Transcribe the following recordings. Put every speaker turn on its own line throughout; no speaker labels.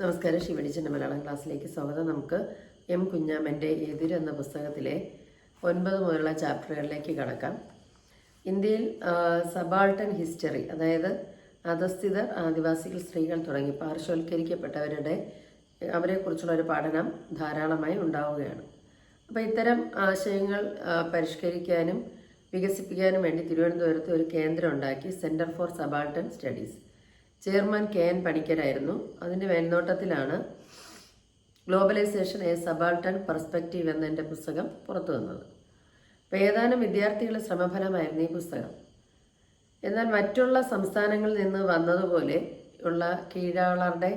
നമസ്കാരം ശിവണിച്ചന്റെ മലയാളം ക്ലാസ്സിലേക്ക് സ്വാഗതം. നമുക്ക് എം കുഞ്ഞാമ്മന്റെ എതിര് എന്ന പുസ്തകത്തിലെ ഒൻപത് മുതലുള്ള ചാപ്റ്ററുകളിലേക്ക് കടക്കാം. ഇന്ത്യയിൽ സബാൾട്ടൻ ഹിസ്റ്ററി അതായത് അധസ്ഥിതർ ആദിവാസികൾ സ്ത്രീകൾ തുടങ്ങി പാർശ്വവൽക്കരിക്കപ്പെട്ടവരുടെ അവരെക്കുറിച്ചുള്ള ഒരു പഠനം ധാരാളമായി ഉണ്ടാവുകയാണ്. അപ്പോൾ ഇത്തരം ആശയങ്ങൾ പരിഷ്കരിക്കാനും വികസിപ്പിക്കാനും വേണ്ടി തിരുവനന്തപുരത്ത് ഒരു കേന്ദ്രം ഉണ്ടാക്കി centre for subaltern studies. Chairman K N പണിക്കരായിരുന്നു. അതിന്റെ മേൽനോട്ടത്തിലാണ് ഗ്ലോബലൈസേഷൻ എ സബാൾട്ടൺ പെർസ്പെക്റ്റീവ് എന്ന എന്റെ പുസ്തകം പുറത്തു വന്നത്. അപ്പോൾ ഏതാനും വിദ്യാർത്ഥികളുടെ ശ്രമഫലമായിരുന്നു ഈ പുസ്തകം. എന്നാൽ മറ്റുള്ള സംസ്ഥാനങ്ങളിൽ നിന്ന് വന്നതുപോലെ ഉള്ള കീഴാളരുടെ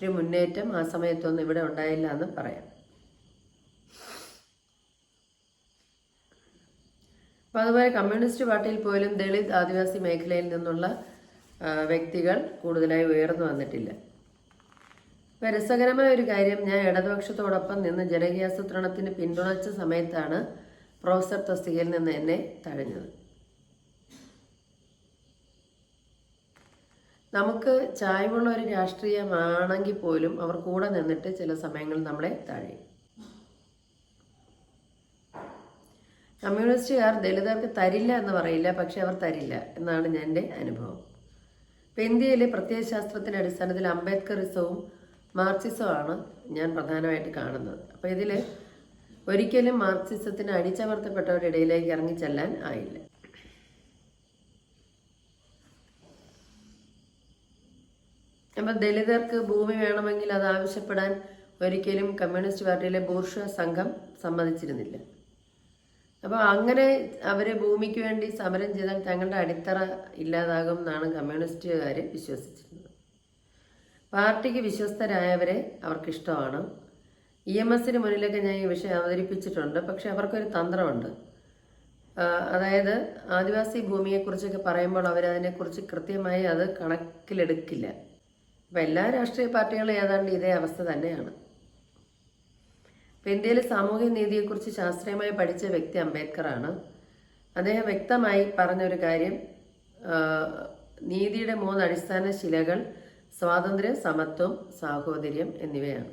ഒരു മുന്നേറ്റം ആ സമയത്തൊന്നും ഇവിടെ ഉണ്ടായില്ല എന്ന് പറയാം. അപ്പോൾ അതുപോലെ കമ്മ്യൂണിസ്റ്റ് പാർട്ടിയിൽ പോലും ദളിത് ആദിവാസി മേഖലയിൽ നിന്നുള്ള വ്യക്തികൾ കൂടുതലായി ഉയർന്നു വന്നിട്ടില്ല. രസകരമായ ഒരു കാര്യം ഞാൻ ഇടതുപക്ഷത്തോടൊപ്പം നിന്ന് ജനകീയാസൂത്രണത്തിന് പിന്തുണച്ച സമയത്താണ് പ്രൊഫസർ തസ്തികയിൽ നിന്ന് എന്നെ തഴഞ്ഞത്. നമുക്ക് ചായ്വുള്ള ഒരു രാഷ്ട്രീയമാണെങ്കിൽ പോലും അവർ കൂടെ നിന്നിട്ട് ചില സമയങ്ങളിൽ നമ്മളെ തഴയും. കമ്മ്യൂണിസ്റ്റുകാർ ദളിതർക്ക് തരില്ല എന്ന് പറയില്ല പക്ഷെ അവർ തരില്ല എന്നാണ് എന്റെ അനുഭവം. ഇപ്പം ഇന്ത്യയിലെ പ്രത്യയശാസ്ത്രത്തിന്റെ അടിസ്ഥാനത്തിൽ അംബേദ്കറിസവും മാർക്സിസവുമാണ് ഞാൻ പ്രധാനമായിട്ട് കാണുന്നത്. അപ്പോൾ ഇതിൽ ഒരിക്കലും മാർക്സിസത്തിന് അടിച്ചമർത്തപ്പെട്ടവരുടെ ഇടയിലേക്ക് ഇറങ്ങിച്ചെല്ലാൻ ആയില്ല. അപ്പം ദലിതർക്ക് ഭൂമി വേണമെങ്കിൽ അത് ആവശ്യപ്പെടാൻ ഒരിക്കലും കമ്മ്യൂണിസ്റ്റ് പാർട്ടിയിലെ ബൂർഷ സംഘം സമ്മതിച്ചിരുന്നില്ല. അപ്പോൾ അങ്ങനെ അവർ ഭൂമിക്ക് വേണ്ടി സമരം ചെയ്താൽ തങ്ങളുടെ അടിത്തറ ഇല്ലാതാകും എന്നാണ് കമ്മ്യൂണിസ്റ്റുകാർ വിശ്വസിച്ചിരുന്നത്. പാർട്ടിക്ക് വിശ്വസ്തരായവരെ അവർക്കിഷ്ടമാണ്. ഇ എം എസിന് മുന്നിലൊക്കെ ഞാൻ ഈ വിഷയം അവതരിപ്പിച്ചിട്ടുണ്ട്. പക്ഷെ അവർക്കൊരു തന്ത്രമുണ്ട്. അതായത് ആദിവാസി ഭൂമിയെക്കുറിച്ചൊക്കെ പറയുമ്പോൾ അവരതിനെക്കുറിച്ച് കൃത്യമായി അത് കണക്കിലെടുക്കില്ല. അപ്പം എല്ലാ രാഷ്ട്രീയ പാർട്ടികളും ഏതാണ്ട് ഇതേ അവസ്ഥ തന്നെയാണ്. ഇന്ത്യയിലെ സാമൂഹ്യ നീതിയെക്കുറിച്ച് ശാസ്ത്രീയമായി പഠിച്ച വ്യക്തി അംബേദ്കറാണ്. അദ്ദേഹം വ്യക്തമായി പറഞ്ഞൊരു കാര്യം നീതിയുടെ മൂന്ന് അടിസ്ഥാന ശിലകൾ സ്വാതന്ത്ര്യം സമത്വം സാഹോദര്യം എന്നിവയാണ്.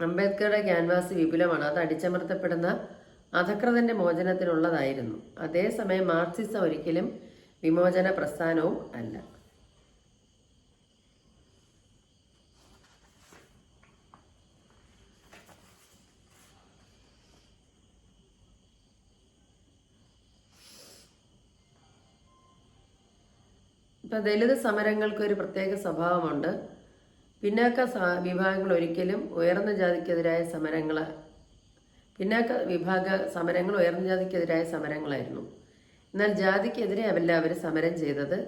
അംബേദ്കറുടെ ക്യാൻവാസ് വിപുലമാണ്. അത് അടിച്ചമർത്തപ്പെടുന്ന അധകൃതന്റെ മോചനത്തിനുള്ളതായിരുന്നു അതേസമയം മാർക്സിസം ഒരിക്കലും വിമോചന പ്രസ്ഥാനവും അല്ല. ഇപ്പൊ ദലിത് സമരങ്ങൾക്ക് ഒരു പ്രത്യേക സ്വഭാവമുണ്ട്. പിന്നാക്ക വിഭാഗങ്ങൾ ഒരിക്കലും ഉയർന്ന ജാതിക്കെതിരായ സമരങ്ങൾ പിന്നാക്ക വിഭാഗ സമരങ്ങൾ ഉയർന്ന ജാതിക്കെതിരായ സമരങ്ങളായിരുന്നു. എന്നാൽ ജാതിക്കെതിരെ അവല്ല അവർ സമരം ചെയ്തത്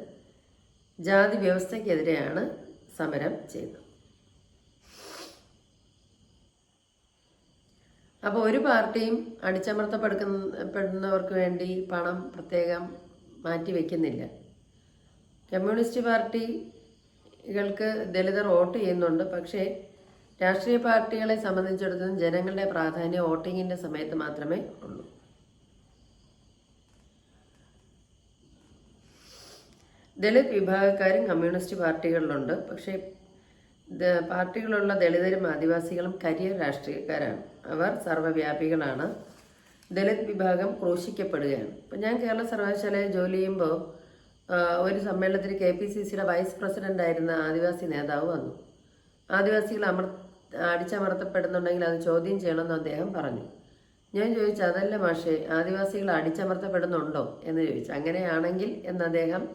ജാതി വ്യവസ്ഥയ്ക്കെതിരെയാണ് സമരം ചെയ്തത്. അപ്പോൾ ഒരു പാർട്ടിയും അടിച്ചമർത്തപ്പെടുക്കുന്നവർക്ക് വേണ്ടി പണം പ്രത്യേകം മാറ്റി വയ്ക്കുന്നില്ല കമ്മ്യൂണിസ്റ്റ് പാർട്ടികൾക്ക് ദളിതർ വോട്ട് ചെയ്യുന്നുണ്ട്. പക്ഷേ രാഷ്ട്രീയ പാർട്ടികളെ സംബന്ധിച്ചിടത്തോളം ജനങ്ങളുടെ പ്രാധാന്യം വോട്ടിങ്ങിന്റെ സമയത്ത് മാത്രമേ ഉള്ളൂ. ദളിത് വിഭാഗക്കാരും കമ്മ്യൂണിസ്റ്റ് പാർട്ടികളിലുണ്ട്. പക്ഷേ പാർട്ടികളുള്ള ദളിതരും ആദിവാസികളും കരിയർ രാഷ്ട്രീയക്കാരാണ്. അവർ സർവവ്യാപികളാണ്. ദളിത് വിഭാഗം ക്രൂശിക്കപ്പെടുകയാണ്. ഇപ്പം ഞാൻ കേരള സർവകലാശാലയിൽ ജോലി ചെയ്യുമ്പോൾ ഒരു സമ്മേളനത്തിൽ കെ പി സി സിയുടെ വൈസ് പ്രസിഡന്റ് ആയിരുന്ന ആദിവാസി നേതാവ് വന്നു. ആദിവാസികൾ അമർ അടിച്ചമർത്തപ്പെടുന്നുണ്ടെങ്കിൽ അത് ചോദ്യം ചെയ്യണമെന്ന് അദ്ദേഹം പറഞ്ഞു. ഞാൻ ചോദിച്ചു അതല്ല മാഷേ ആദിവാസികൾ അടിച്ചമർത്തപ്പെടുന്നുണ്ടോ? എന്ന് ചോദിച്ചു. അങ്ങനെയാണെങ്കിൽ എന്ന് അദ്ദേഹം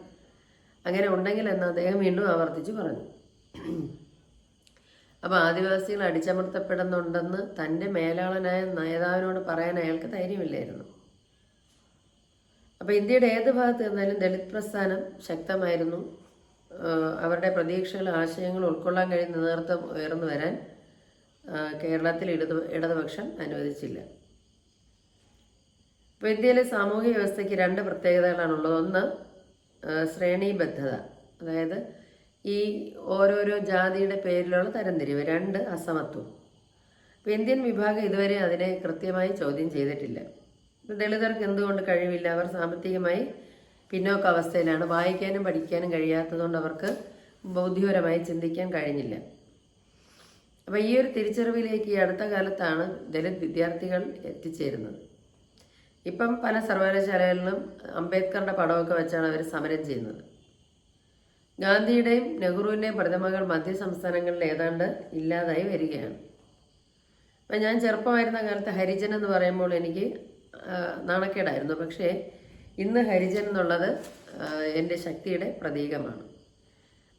അങ്ങനെ ഉണ്ടെങ്കിൽ എന്ന് അദ്ദേഹം വീണ്ടും ആവർത്തിച്ചു പറഞ്ഞു. അപ്പോൾ ആദിവാസികൾ അടിച്ചമർത്തപ്പെടുന്നുണ്ടെന്ന് തന്റെ മേലാളനായ നേതാവിനോട് പറയാൻ അയാൾക്ക് ധൈര്യമില്ലായിരുന്നു. അപ്പോൾ ഇന്ത്യയുടെ ഏത് ഭാഗത്ത് നിന്നാലും ദളിത് പ്രസ്ഥാനം ശക്തമായിരുന്നു. അവരുടെ പ്രതീക്ഷകളും ആശയങ്ങൾ ഉൾക്കൊള്ളാൻ കഴിയുന്ന നേതൃത്വം ഉയർന്നു വരാൻ കേരളത്തിൽ ഇടതു ഇടതുപക്ഷം അനുവദിച്ചില്ല. ഇപ്പോൾ ഇന്ത്യയിലെ സാമൂഹിക വ്യവസ്ഥയ്ക്ക് രണ്ട് പ്രത്യേകതകളാണുള്ളത് ഒന്ന് ശ്രേണീബദ്ധത. അതായത് ഈ ഓരോരോ ജാതിയുടെ പേരിലുള്ള തരംതിരിവ്. രണ്ട് അസമത്വം. ഇപ്പോൾ ഇന്ത്യൻ വിഭാഗം ഇതുവരെ അതിനെ കൃത്യമായി ചോദ്യം ചെയ്തിട്ടില്ല. ദളിതർക്ക് എന്തുകൊണ്ട് കഴിവില്ല? അവർ സാമ്പത്തികമായി പിന്നോക്ക അവസ്ഥയിലാണ്. വായിക്കാനും പഠിക്കാനും കഴിയാത്തതുകൊണ്ട് അവർക്ക് ബൗദ്ധിപരമായി ചിന്തിക്കാൻ കഴിഞ്ഞില്ല. അപ്പോൾ ഈ ഒരു തിരിച്ചറിവിലേക്ക് ഈ അടുത്ത കാലത്താണ് ദളിത് വിദ്യാർത്ഥികൾ എത്തിച്ചേരുന്നത്. ഇപ്പം പല സർവകലാശാലകളിലും അംബേദ്കറുടെ പടമൊക്കെ വെച്ചാണ് അവർ സമരം ചെയ്യുന്നത്. ഗാന്ധിയുടെയും നെഹ്റുവിന്റെയും പ്രതിമകൾ മധ്യ സംസ്ഥാനങ്ങളിൽ ഏതാണ്ട് ഇല്ലാതായി വരികയാണ്. അപ്പം ഞാൻ ചെറുപ്പമായിരുന്ന കാലത്ത് ഹരിജൻ എന്ന് പറയുമ്പോൾ എനിക്ക് നാണക്കേടായിരുന്നു. പക്ഷേ ഇന്ന് ഹരിജൻ എന്നുള്ളത് എന്റെ ശക്തിയുടെ പ്രതീകമാണ്.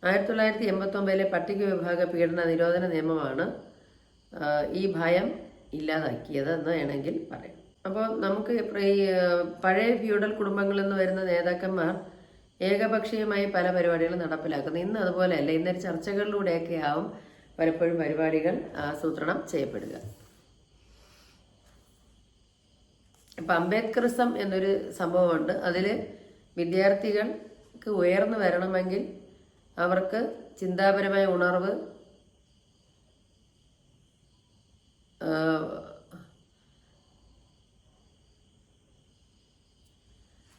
ആയിരത്തി തൊള്ളായിരത്തി എൺപത്തൊമ്പതിലെ പട്ടിക വിഭാഗ പീഡന നിരോധന നിയമമാണ് ഈ ഭയം ഇല്ലാതാക്കിയത് എന്ന് വേണമെങ്കിൽ പറയാം. അപ്പോൾ നമുക്ക് ഈ പഴയ ഫ്യൂഡൽ കുടുംബങ്ങളിൽ നിന്ന് വരുന്ന നേതാക്കന്മാർ ഏകപക്ഷീയമായി പല പരിപാടികളും നടപ്പിലാക്കുന്നു. ഇന്ന് അതുപോലെയല്ല. ഇന്നൊരു ചർച്ചകളിലൂടെയൊക്കെ ആവും പലപ്പോഴും പരിപാടികൾ ആസൂത്രണം ചെയ്യപ്പെടുക. ഇപ്പം എന്നൊരു സംഭവമുണ്ട്. അതിൽ വിദ്യാർത്ഥികൾക്ക് ഉയർന്നു വരണമെങ്കിൽ അവർക്ക് ചിന്താപരമായ ഉണർവ്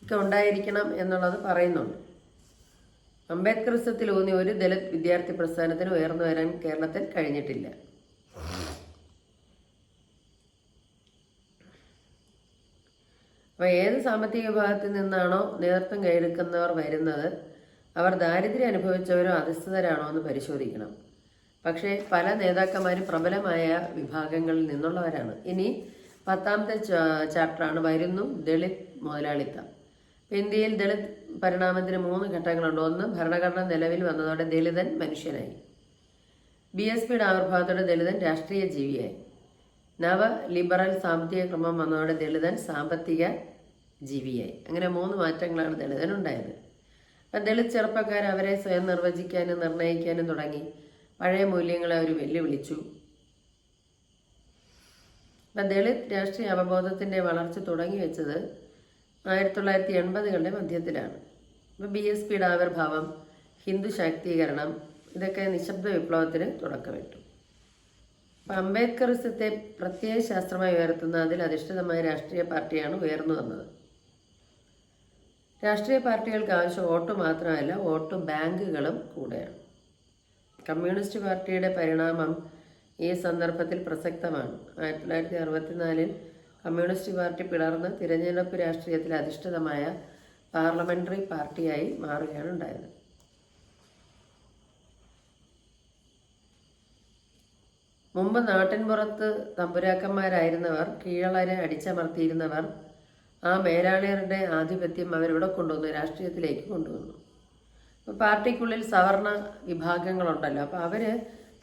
ഒക്കെ ഉണ്ടായിരിക്കണം എന്നുള്ളത് പറയുന്നുണ്ട്. അംബേദ്കറിസത്തിൽ ഊന്നി ഒരു ദലിത് വിദ്യാർത്ഥി പ്രസ്ഥാനത്തിന് ഉയർന്നു വരാൻ കേരളത്തിൽ കഴിഞ്ഞിട്ടില്ല. അപ്പോൾ ഏത് സാമ്പത്തിക വിഭാഗത്തിൽ നിന്നാണോ നേതൃത്വം കൈയെടുക്കുന്നവർ വരുന്നത് അവർ ദാരിദ്ര്യം അനുഭവിച്ചവരോ അധസ്ഥിതരാണോ എന്ന് പരിശോധിക്കണം. പക്ഷേ പല നേതാക്കന്മാരും പ്രബലമായ വിഭാഗങ്ങളിൽ നിന്നുള്ളവരാണ്. ഇനി പത്താമത്തെ ചാപ്റ്ററാണ് വരുന്നു ദളിത് മുതലാളിത്തം. ഇന്ത്യയിൽ ദളിത് പരിണാമത്തിന് മൂന്ന് ഘട്ടങ്ങളുണ്ട്. ഒന്ന് ഭരണഘടന നിലവിൽ വന്നതോടെ ദളിതൻ മനുഷ്യനായി. ബി എസ് പിയുടെ ആവിർഭാവത്തോടെ ദളിതൻ രാഷ്ട്രീയ ജീവിയായി നവ ലിബറൽ സാമ്പത്തിക ക്രമം വന്നതോടെ ദളിതൻ സാമ്പത്തിക ജീവിയായി. അങ്ങനെ മൂന്ന് മാറ്റങ്ങളാണ് ദളിതനുണ്ടായത് അപ്പം ദളിത് ചെറുപ്പക്കാർ അവരെ സ്വയം നിർവചിക്കാനും നിർണയിക്കാനും തുടങ്ങി. പഴയ മൂല്യങ്ങളെ അവർ വെല്ലുവിളിച്ചു. അപ്പം ദളിത് രാഷ്ട്രീയ അവബോധത്തിന്റെ വളർച്ച തുടങ്ങി വെച്ചത് ആയിരത്തി തൊള്ളായിരത്തി എൺപതുകളുടെ മധ്യത്തിലാണ്. അപ്പം ബി എസ് പിയുടെ ആവിർഭാവം ഹിന്ദു ശാക്തീകരണം ഇതൊക്കെ നിശബ്ദ വിപ്ലവത്തിന് തുടക്കമിട്ടു. അംബേദ്കറിസത്തെ പ്രത്യയ ശാസ്ത്രമായി ഉയർത്തുന്ന അതിൽ അധിഷ്ഠിതമായ രാഷ്ട്രീയ പാർട്ടിയാണ് ഉയർന്നു വന്നത്. രാഷ്ട്രീയ പാർട്ടികൾക്ക് ആവശ്യം വോട്ട് മാത്രമല്ല വോട്ട് ബാങ്കുകളും കൂടെയാണ്. കമ്മ്യൂണിസ്റ്റ് പാർട്ടിയുടെ പരിണാമം ഈ സന്ദർഭത്തിൽ പ്രസക്തമാണ്. ആയിരത്തി തൊള്ളായിരത്തി അറുപത്തിനാലിൽ കമ്മ്യൂണിസ്റ്റ് പാർട്ടി പിളർന്ന് തിരഞ്ഞെടുപ്പ് രാഷ്ട്രീയത്തിൽ അധിഷ്ഠിതമായ പാർലമെന്ററി പാർട്ടിയായി മാറുകയാണ് ഉണ്ടായത്. മുമ്പ് നാട്ടിൻപുറത്ത് തമ്പുരാക്കന്മാരായിരുന്നവർ കീഴളരെ അടിച്ചമർത്തിയിരുന്നവർ ആ മേലാളിയറുടെ ആധിപത്യം അവരിവിടെ കൊണ്ടുവന്നു രാഷ്ട്രീയത്തിലേക്ക് കൊണ്ടുവന്നു. അപ്പോൾ പാർട്ടിക്കുള്ളിൽ സവർണ വിഭാഗങ്ങളുണ്ടല്ലോ അപ്പോൾ അവർ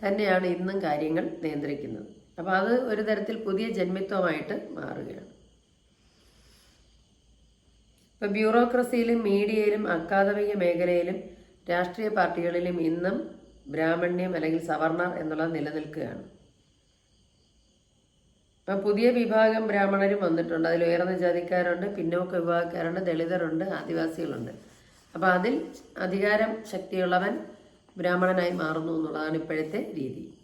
തന്നെയാണ് ഇന്നും കാര്യങ്ങൾ നിയന്ത്രിക്കുന്നത്. അപ്പോൾ അത് ഒരു തരത്തിൽ പുതിയ ജന്മിത്വമായിട്ട് മാറുകയാണ്. ഇപ്പോൾ ബ്യൂറോക്രസിയിലും മീഡിയയിലും അക്കാദമിക മേഖലയിലും രാഷ്ട്രീയ പാർട്ടികളിലും ഇന്നും ബ്രാഹ്മണ്യം അല്ലെങ്കിൽ സവർണർ എന്നുള്ളത് നിലനിൽക്കുകയാണ്. പുതിയ വിഭാഗം ബ്രാഹ്മണരും വന്നിട്ടുണ്ട്. അതിൽ ഉയർന്ന ജാതിക്കാരുണ്ട് പിന്നോക്ക വിഭാഗക്കാരുണ്ട് ദളിതരുണ്ട് ആദിവാസികളുണ്ട്. അപ്പോൾ അതിൽ അധികാരം ശക്തിയുള്ളവൻ ബ്രാഹ്മണനായി മാറുന്നു എന്നുള്ളതാണ് ഇപ്പോഴത്തെ രീതി.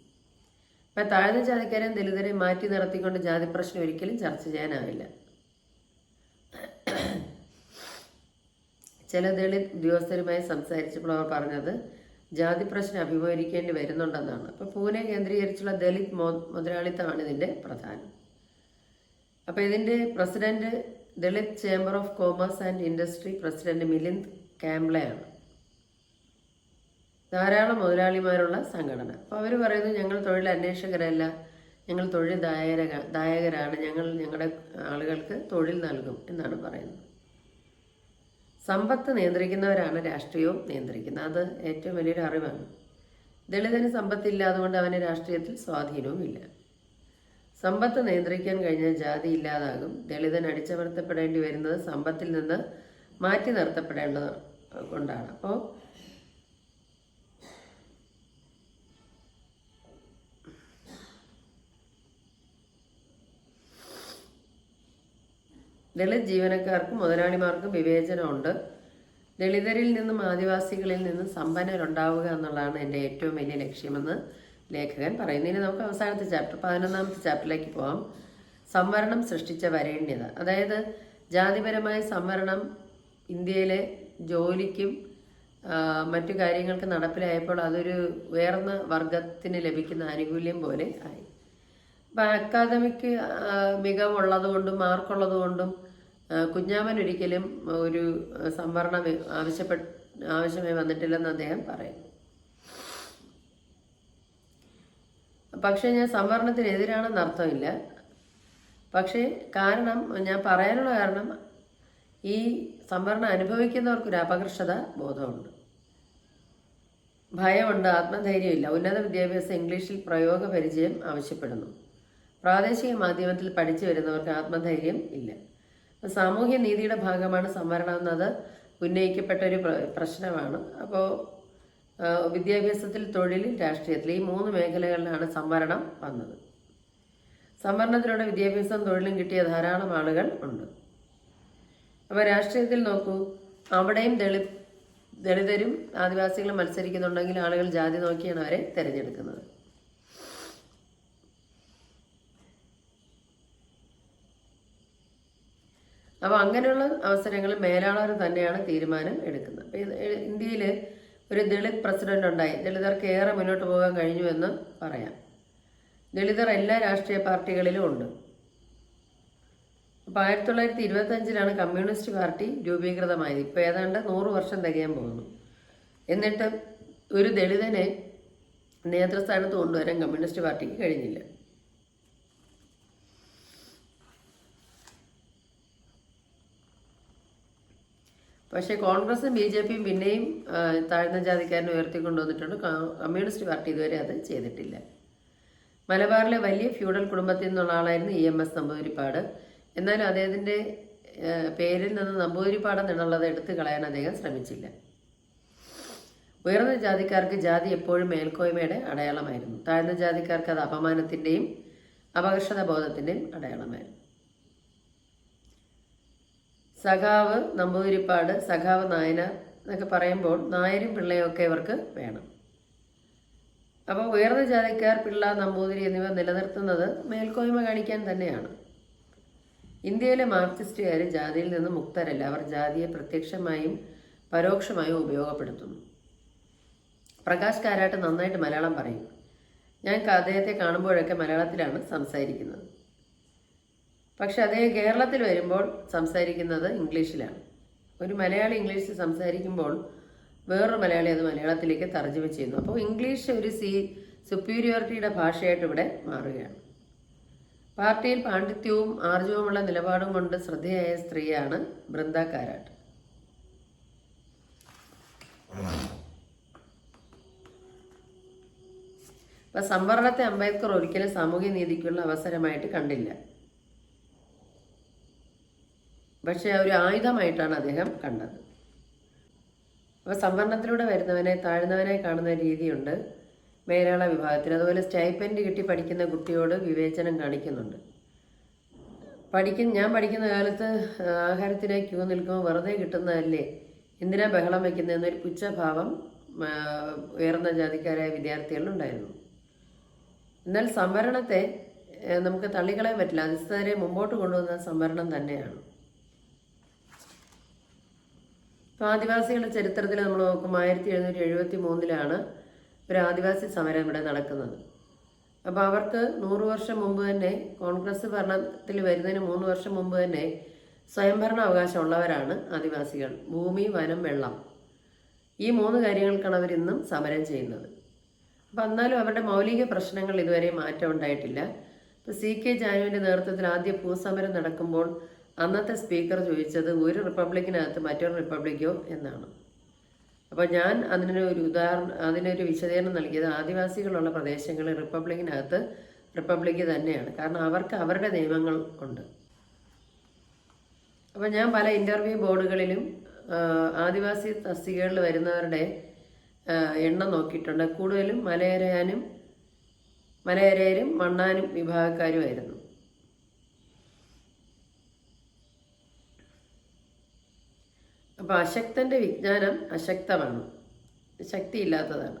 അപ്പം താഴ്ന്ന ജാതിക്കാരെയും ദളിതരെയും മാറ്റി നിർത്തിക്കൊണ്ട് ജാതി പ്രശ്നം ഒരിക്കലും ചർച്ച ചെയ്യാനാവില്ല. ചില ദളിത് ഉദ്യോഗസ്ഥരുമായി സംസാരിച്ചപ്പോൾ അവർ പറഞ്ഞത് ജാതി പ്രശ്നം അഭിമുഖീകരിക്കേണ്ടി വരുന്നുണ്ടെന്നാണ്. അപ്പോൾ പൂനെ കേന്ദ്രീകരിച്ചുള്ള ദലിത് മോ മുതലാളിത്തമാണ് ഇതിന്റെ പ്രധാനം. അപ്പോൾ ഇതിന്റെ president Dalit chamber of commerce and industry president Milind കാംബ്ലയാണ്. ധാരാളം മുതലാളിമാരുള്ള സംഘടന. അപ്പോൾ അവർ പറയുന്നത് ഞങ്ങൾ തൊഴിൽ അന്വേഷകരല്ല. ഞങ്ങൾ തൊഴിൽ ദായക ദായകരാണ്. ഞങ്ങൾ ഞങ്ങളുടെ ആളുകൾക്ക് തൊഴിൽ നൽകും എന്നാണ് പറയുന്നത്. സമ്പത്ത് നിയന്ത്രിക്കുന്നവരാണ് രാഷ്ട്രീയവും നിയന്ത്രിക്കുന്നത്. അത് ഏറ്റവും വലിയൊരു അറിവാണ്. ദളിതന് സമ്പത്തില്ല അതുകൊണ്ട് അവന് രാഷ്ട്രീയത്തിൽ സ്വാധീനവും ഇല്ല. സമ്പത്ത് നിയന്ത്രിക്കാൻ കഴിഞ്ഞാൽ ജാതി ഇല്ലാതാകും. ദളിതൻ അടിച്ചമർത്തപ്പെടേണ്ടി വരുന്നത് സമ്പത്തിൽ നിന്ന് മാറ്റി നിർത്തപ്പെടേണ്ടത് കൊണ്ടാണ്. അപ്പോൾ ദളിത് ജീവനക്കാർക്കും മുതലാളിമാർക്കും വിവേചനമുണ്ട്. ദളിതരിൽ നിന്നും ആദിവാസികളിൽ നിന്നും സമ്പന്നരുണ്ടാവുക എന്നുള്ളതാണ് എന്റെ ഏറ്റവും വലിയ ലക്ഷ്യമെന്ന് ലേഖകൻ പറയുന്നു. ഇനി നമുക്ക് അവസാനത്തെ ചാപ്റ്റർ പതിനൊന്നാമത്തെ ചാപ്റ്ററിലേക്ക് പോകാം സംവരണം സൃഷ്ടിച്ച വരേണ്യത. അതായത് ജാതിപരമായ സംവരണം ഇന്ത്യയിലെ ജോലിക്കും മറ്റു കാര്യങ്ങൾക്ക് നടപ്പിലായപ്പോൾ അതൊരു ഉയർന്ന വർഗത്തിന് ലഭിക്കുന്ന ആനുകൂല്യം പോലെ ആയി. അപ്പം അക്കാദമിക്ക് മികവുള്ളതുകൊണ്ടും മാർക്കുള്ളതുകൊണ്ടും കുഞ്ഞാമൻ ഒരിക്കലും ഒരു സംവരണം ആവശ്യപ്പെട്ട് ആവശ്യമായി വന്നിട്ടില്ലെന്ന് അദ്ദേഹം പറയുന്നു. പക്ഷേ ഞാൻ സംവരണത്തിനെതിരാണെന്ന് അർത്ഥമില്ല. പക്ഷേ കാരണം ഞാൻ പറയാനുള്ള കാരണം ഈ സംവരണം അനുഭവിക്കുന്നവർക്കൊരു അപകർഷത ബോധമുണ്ട്. ഭയമുണ്ട് ആത്മധൈര്യമില്ല. ഉന്നത വിദ്യാഭ്യാസം ഇംഗ്ലീഷിൽ പ്രയോഗ പരിചയം ആവശ്യപ്പെടുന്നു. പ്രാദേശിക മാധ്യമത്തിൽ പഠിച്ചു വരുന്നവർക്ക് ആത്മധൈര്യം ഇല്ല. സാമൂഹ്യ നീതിയുടെ ഭാഗമാണ് സംവരണം എന്നത് ഉന്നയിക്കപ്പെട്ട ഒരു പ്രശ്നമാണ്. അപ്പോൾ വിദ്യാഭ്യാസത്തിൽ തൊഴിലിൽ രാഷ്ട്രീയത്തിൽ ഈ മൂന്ന് മേഖലകളിലാണ് സംവരണം വന്നത്. സംവരണത്തിലൂടെ വിദ്യാഭ്യാസവും തൊഴിലും കിട്ടിയ ധാരാളം ആളുകൾ ഉണ്ട്. അപ്പോൾ രാഷ്ട്രീയത്തിൽ നോക്കൂ. അവിടെയും ദളി ദളിതരും ആദിവാസികളും മത്സരിക്കുന്നുണ്ടെങ്കിൽ ആളുകൾ ജാതി നോക്കിയാണ് അവരെ തിരഞ്ഞെടുക്കുന്നത്. അപ്പോൾ അങ്ങനെയുള്ള അവസരങ്ങളിൽ മേലാളർ തന്നെയാണ് തീരുമാനം എടുക്കുന്നത്. അപ്പോൾ ഇന്ത്യയിൽ ഒരു ദളിത് പ്രസിഡന്റ് ഉണ്ടായി. ദളിതർക്ക് ഏറെ മുന്നോട്ട് പോകാൻ കഴിഞ്ഞുവെന്ന് പറയാം. ദളിതർ എല്ലാ രാഷ്ട്രീയ പാർട്ടികളിലും ഉണ്ട്. അപ്പോൾ ആയിരത്തി തൊള്ളായിരത്തി ഇരുപത്തഞ്ചിലാണ് കമ്മ്യൂണിസ്റ്റ് പാർട്ടി രൂപീകൃതമായത്. ഇപ്പോൾ ഏതാണ്ട് നൂറ് വർഷം തികയാൻ പോകുന്നു. എന്നിട്ട് ഒരു ദളിതനെ നേതൃസ്ഥാനത്ത് കൊണ്ടുവരാൻ കമ്മ്യൂണിസ്റ്റ് പാർട്ടിക്ക് കഴിഞ്ഞില്ല. പക്ഷേ കോൺഗ്രസും ബി ജെ പിയും പിന്നെയും താഴ്ന്ന ജാതിക്കാരനെ ഉയർത്തിക്കൊണ്ടുവന്നിട്ടുണ്ട്. വന്നിട്ടുണ്ട് കമ്മ്യൂണിസ്റ്റ് പാർട്ടി ഇതുവരെ അത് ചെയ്തിട്ടില്ല. മലബാറിലെ വലിയ ഫ്യൂഡൽ കുടുംബത്തിൽ നിന്നുള്ള ആളായിരുന്നു ഇ എം എസ് നമ്പൂതിരിപ്പാട്. എന്നാലും അദ്ദേഹത്തിന്റെ പേരിൽ നിന്ന് നമ്പൂതിരിപ്പാട് എന്നുള്ളത് എടുത്തു കളയാൻ അദ്ദേഹം ശ്രമിച്ചില്ല. ഉയർന്ന ജാതിക്കാർക്ക് ജാതി എപ്പോഴും മേൽക്കോയ്മയുടെ അടയാളമായിരുന്നു. താഴ്ന്ന ജാതിക്കാർക്ക് അത് അപമാനത്തിന്റെയും അപകർഷത ബോധത്തിന്റെയും അടയാളമായിരുന്നു. സഖാവ് നമ്പൂതിരിപ്പാട് സഖാവ് നായന എന്നൊക്കെ പറയുമ്പോൾ നായരും പിള്ളയും ഒക്കെ ഇവർക്ക് വേണം. അപ്പോൾ ഉയർന്ന ജാതിക്കാർ പിള്ള നമ്പൂതിരി എന്നിവ നിലനിർത്തുന്നത് മേൽക്കോയ്മ കാണിക്കാൻ തന്നെയാണ്. ഇന്ത്യയിലെ മാർക്സിസ്റ്റുകാർ ജാതിയിൽ നിന്ന് മുക്തരല്ല. അവർ ജാതിയെ പ്രത്യക്ഷമായും പരോക്ഷമായും ഉപയോഗപ്പെടുത്തുന്നു. പ്രകാശ് കാരാട്ട് നന്നായിട്ട് മലയാളം പറയും. ഞാൻ അദ്ദേഹത്തെ കാണുമ്പോഴൊക്കെ മലയാളത്തിലാണ് സംസാരിക്കുന്നത്. പക്ഷെ അതേ കേരളത്തിൽ വരുമ്പോൾ സംസാരിക്കുന്നത് ഇംഗ്ലീഷിലാണ്. ഒരു മലയാളി ഇംഗ്ലീഷിൽ സംസാരിക്കുമ്പോൾ വേറൊരു മലയാളി അത് മലയാളത്തിലേക്ക് തർജമ ചെയ്യുന്നു. അപ്പോൾ ഇംഗ്ലീഷ് ഒരു സി സുപ്പീരിയോറിറ്റിയുടെ ഭാഷയായിട്ട് ഇവിടെ മാറുകയാണ്. പാർട്ടിയിൽ പാണ്ഡിത്യവും ആർജവുമുള്ള നിലപാടും കൊണ്ട് ശ്രദ്ധേയായ സ്ത്രീയാണ് ബൃന്ദ കാരാട്ട് അപ്പം സംവരണത്തെ അംബേദ്കർ ഒരിക്കലും സാമൂഹ്യ നീതിക്കുള്ള അവസരമായിട്ട് കണ്ടില്ല. പക്ഷെ ഒരു ആയുധമായിട്ടാണ് അദ്ദേഹം കണ്ടത്. അപ്പോൾ സംവരണത്തിലൂടെ വരുന്നവനെ താഴ്ന്നവനെ കാണുന്ന രീതിയുണ്ട് മേലാള വിഭാഗത്തിൽ. അതുപോലെ സ്റ്റൈപ്പൻഡ് കിട്ടി പഠിക്കുന്ന കുട്ടിയോട് വിവേചനം കാണിക്കുന്നുണ്ട്. പഠിക്കുന്ന ഞാൻ പഠിക്കുന്ന കാലത്ത് ആഹാരത്തിനായി ക്യൂ നിൽക്കുമ്പോൾ വെറുതെ കിട്ടുന്നതല്ലേ? എന്തിനാ ബഹളം വയ്ക്കുന്നതെന്നൊരു പുച്ഛഭാവം ഉയർന്ന ജാതിക്കാരായ വിദ്യാർത്ഥികളിലുണ്ടായിരുന്നു. എന്നാൽ സംവരണത്തെ നമുക്ക് തള്ളിക്കളയാൻ പറ്റില്ല. അതിസ്ഥാനെ മുമ്പോട്ട് കൊണ്ടുവന്ന സംവരണം തന്നെയാണ്. ആദിവാസികളുടെ ചരിത്രത്തിൽ നമ്മൾ നോക്കുമ്പോൾ ആയിരത്തി എഴുന്നൂറ്റി എഴുപത്തി മൂന്നിലാണ് ഒരു ആദിവാസി സമരം ഇവിടെ നടക്കുന്നത്. അപ്പോൾ അവർക്ക് നൂറ് വർഷം മുമ്പ് തന്നെ കോൺഗ്രസ് ഭരണത്തിൽ വരുന്നതിന് മൂന്ന് വർഷം മുമ്പ് തന്നെ സ്വയംഭരണ അവകാശം ഉള്ളവരാണ് ആദിവാസികൾ. ഭൂമി വനം വെള്ളം. ഈ മൂന്ന് കാര്യങ്ങൾക്കാണ് അവർ ഇന്നും സമരം ചെയ്യുന്നത്. അപ്പം എന്നാലും അവരുടെ മൗലിക പ്രശ്നങ്ങൾ ഇതുവരെ മാറ്റം ഉണ്ടായിട്ടില്ല. ഇപ്പോൾ സി കെ ജാനുവിന്റെ നേതൃത്വത്തിൽ ആദ്യ ഭൂസമരം നടക്കുമ്പോൾ അന്നത്തെ സ്പീക്കർ ചോദിച്ചത് ഒരു റിപ്പബ്ലിക്കിനകത്ത് മറ്റൊരു റിപ്പബ്ലിക്കോ എന്നാണ്. അപ്പോൾ ഞാൻ അതിനൊരു ഉദാഹരണം അതിനൊരു വിശദീകരണം നൽകിയത് ആദിവാസികളുള്ള പ്രദേശങ്ങളിൽ റിപ്പബ്ലിക്കിനകത്ത് റിപ്പബ്ലിക്ക് തന്നെയാണ്. കാരണം അവർക്ക് അവരുടെ നിയമങ്ങൾ ഉണ്ട്. അപ്പോൾ ഞാൻ പല ഇന്റർവ്യൂ ബോർഡുകളിലും ആദിവാസി തസ്തികകളിൽ വരുന്നവരുടെ എണ്ണം നോക്കിയിട്ടുണ്ട്. കൂടുതലും മലയരയാനും മലയരയരും മണ്ണാനും വിഭാഗക്കാരുമായിരുന്നു. അപ്പോൾ അശക്തന്റെ വിജ്ഞാനം അശക്തമാണ്. ശക്തിയില്ലാത്തതാണ്.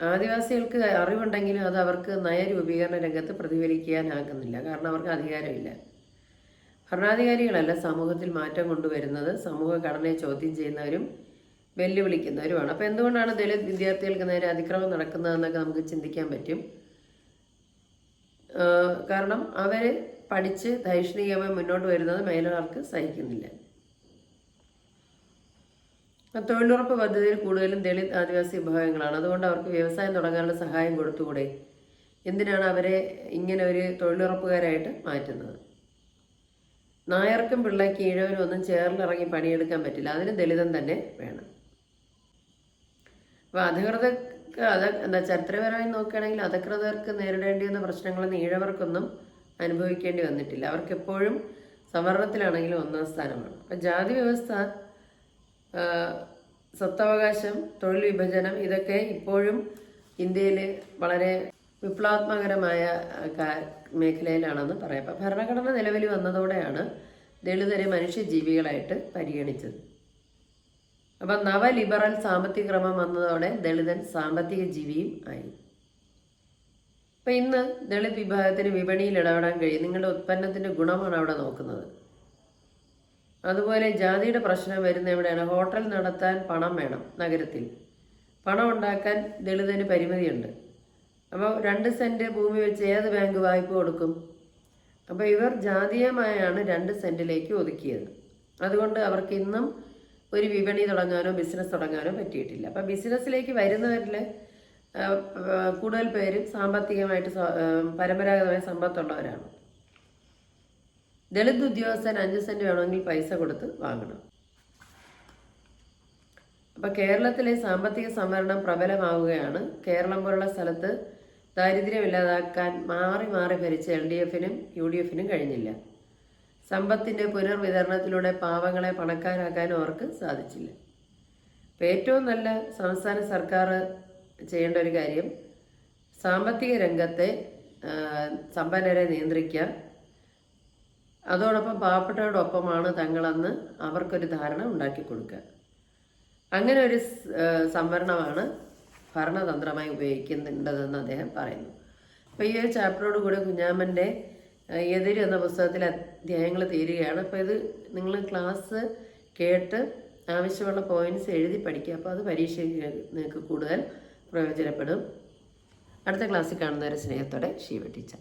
ആദിവാസികൾക്ക് അറിവുണ്ടെങ്കിലും അത് അവർക്ക് നയരൂപീകരണ രംഗത്ത് പ്രതിഫലിക്കാനാകുന്നില്ല. കാരണം അവർക്ക് അധികാരമില്ല. ഭരണാധികാരികളല്ല സമൂഹത്തിൽ മാറ്റം കൊണ്ടുവരുന്നത്. സമൂഹ ഘടനയെ ചോദ്യം ചെയ്യുന്നവരും വെല്ലുവിളിക്കുന്നവരുമാണ്. അപ്പോൾ എന്തുകൊണ്ടാണ് ദളിത് വിദ്യാർത്ഥികൾക്ക് നേരെ അതിക്രമം നടക്കുന്നതെന്നൊക്കെ നമുക്ക് ചിന്തിക്കാൻ പറ്റും? കാരണം അവർ പഠിച്ച് ധൈഷണികമായി മുന്നോട്ട് വരുന്നത് മേലുകാർക്ക് സഹിക്കുന്നില്ല. തൊഴിലുറപ്പ് പദ്ധതിയിൽ കൂടുതലും ദളിത് ആദിവാസി വിഭാഗങ്ങളാണ്. അതുകൊണ്ട് അവർക്ക് വ്യവസായം തുടങ്ങാനുള്ള സഹായം കൊടുത്തുകൂടെ? എന്തിനാണ് അവരെ ഇങ്ങനെ ഒരു തൊഴിലുറപ്പുകാരായിട്ട് മാറ്റുന്നത്? നായർക്കും പിള്ളയ്ക്ക് ഈഴവനും ഒന്നും ചേർന്നിറങ്ങി പണിയെടുക്കാൻ പറ്റില്ല. അതിന് ദളിതം തന്നെ വേണം. അപ്പോൾ അധികൃതർക്ക് അത് എന്താ ചരിത്രപരമായി നോക്കുകയാണെങ്കിൽ അധികൃതർക്ക് നേരിടേണ്ടി വന്ന പ്രശ്നങ്ങളൊന്നും ഈഴവർക്കൊന്നും അനുഭവിക്കേണ്ടി വന്നിട്ടില്ല. അവർക്ക് എപ്പോഴും സംവരണത്തിലാണെങ്കിലും ഒന്നാം സ്ഥാനമാണ് അപ്പം ജാതി വ്യവസ്ഥ സ്വത്തവകാശം തൊഴിൽ വിഭജനം ഇതൊക്കെ ഇപ്പോഴും ഇന്ത്യയിൽ വളരെ വിപ്ലവാത്മകരമായ മേഖലയിലാണെന്ന് പറയാം. അപ്പം ഭരണഘടന നിലവിൽ വന്നതോടെയാണ് ദളിതരെ മനുഷ്യജീവികളായിട്ട് പരിഗണിച്ചത്. അപ്പം നവലിബറൽ സാമ്പത്തിക ക്രമം വന്നതോടെ ദളിതൻ സാമ്പത്തിക ജീവിയും ആയി. അപ്പം ഇന്ന് ദളിത് വിഭാഗത്തിന് വിപണിയിൽ ഇടപെടാൻ കഴിയും. നിങ്ങളുടെ ഉത്പന്നത്തിന്റെ ഗുണമാണ് അവിടെ നോക്കുന്നത്. അതുപോലെ ജാതിയുടെ പ്രശ്നം വരുന്ന എവിടെയാണ്? ഹോട്ടൽ നടത്താൻ പണം വേണം നഗരത്തിൽ. പണം ഉണ്ടാക്കാൻ ദളിതന് പരിമിതിയുണ്ട്. അപ്പോൾ രണ്ട് സെന്റ് ഭൂമി വെച്ച് ഏത് ബാങ്ക് വായ്പ കൊടുക്കും? അപ്പോൾ ഇവർ ജാതീയമായാണ് രണ്ട് സെന്റിലേക്ക് ഒതുക്കിയത്. അതുകൊണ്ട് അവർക്ക് ഇന്നും ഒരു വിപണി തുടങ്ങാനോ ബിസിനസ് തുടങ്ങാനോ പറ്റിയിട്ടില്ല. അപ്പോൾ ബിസിനസ്സിലേക്ക് വരുന്നവരിൽ കൂടുതൽ പേരും സാമ്പത്തികമായിട്ട് പരമ്പരാഗതമായ സമ്പത്തുള്ളവരാണ്. ദളിത് ഉദ്യോഗസ്ഥൻ അഞ്ച് സെന്റ് വേണമെങ്കിൽ പൈസ കൊടുത്ത് വാങ്ങണം. അപ്പൊ കേരളത്തിലെ സാമ്പത്തിക സംവരണം പ്രബലമാവുകയാണ്. കേരളം പോലുള്ള സ്ഥലത്ത് ദാരിദ്ര്യം ഇല്ലാതാക്കാൻ മാറി മാറി ഭരിച്ച എൽ ഡി എഫിനും യു ഡി എഫിനും കഴിഞ്ഞില്ല. സമ്പത്തിന്റെ പുനർവിതരണത്തിലൂടെ പാവങ്ങളെ പണക്കാരാക്കാനും അവർക്ക് സാധിച്ചില്ല. ഏറ്റവും നല്ല സംസ്ഥാന സർക്കാർ ചെയ്യേണ്ട ഒരു കാര്യം. സാമ്പത്തിക രംഗത്തെ സമ്പന്നരെ നിയന്ത്രിക്കാൻ. അതോടൊപ്പം പാവപ്പെട്ടവരോടൊപ്പമാണ് തങ്ങളെന്ന് അവർക്കൊരു ധാരണ ഉണ്ടാക്കി കൊടുക്കുക. അങ്ങനെ ഒരു സംവരണമാണ് ഭരണതന്ത്രമായി ഉപയോഗിക്കുന്നുണ്ടതെന്ന് അദ്ദേഹം പറയുന്നു. അപ്പോൾ ഈ ഒരു ചാപ്റ്ററോട് കൂടി കുഞ്ഞാമ്മന്റെ എതിര് എന്ന പുസ്തകത്തിലെ അധ്യായങ്ങൾ തീരുകയാണ്. അപ്പോൾ ഇത് നിങ്ങൾ ക്ലാസ് കേട്ട് ആവശ്യമുള്ള പോയിന്റ്സ് എഴുതി പഠിക്കുക. അപ്പോൾ അത് പരീക്ഷയ്ക്ക് നിങ്ങൾക്ക് കൂടുതൽ പ്രയോജനപ്പെടും. അടുത്ത ക്ലാസ്സിൽ കാണുന്നവരെ സ്നേഹത്തോടെ ശിവ ടീച്ചർ.